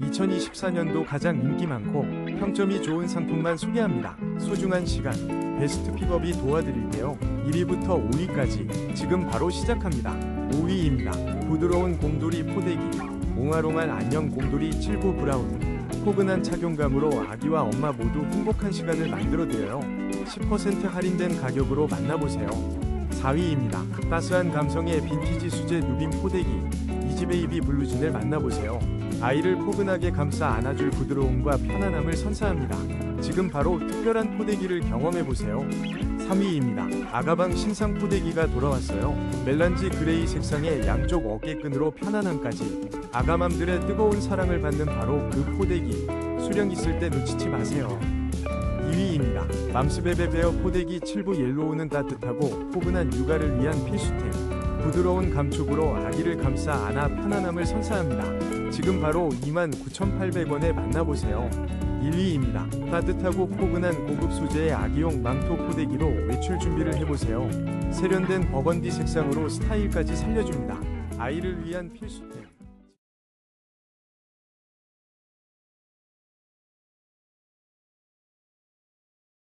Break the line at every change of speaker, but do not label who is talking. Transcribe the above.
2024년도 가장 인기 많고 평점이 좋은 상품만 소개합니다. 소중한 시간, 베스트 픽업이 도와드릴게요. 1위부터 5위까지 지금 바로 시작합니다. 5위입니다. 부드러운 곰돌이 포대기, 옹알옹알 안녕 곰돌이 79 브라운. 포근한 착용감으로 아기와 엄마 모두 행복한 시간을 만들어드려요. 10% 할인된 가격으로 만나보세요. 4위입니다. 따스한 감성의 빈티지 수제 누빔 포대기 이지베이비 블루진을 만나보세요. 아이를 포근하게 감싸 안아줄 부드러움과 편안함을 선사합니다. 지금 바로 특별한 포대기를 경험해보세요. 3위입니다. 아가방 신상 포대기가 돌아왔어요. 멜란지 그레이 색상의 양쪽 어깨끈으로 편안함까지 아가맘들의 뜨거운 사랑을 받는 바로 그 포대기 수령 있을 때 놓치지 마세요. 2위입니다. 맘스베베 베어 포대기 7부 옐로우는 따뜻하고 포근한 육아를 위한 필수템. 부드러운 감촉으로 아기를 감싸 안아 편안함을 선사합니다. 지금 바로 29,800원에 만나보세요. 1위입니다. 따뜻하고 포근한 고급 소재의 아기용 망토 포대기로 외출 준비를 해보세요. 세련된 버건디 색상으로 스타일까지 살려줍니다. 아이를 위한 필수템.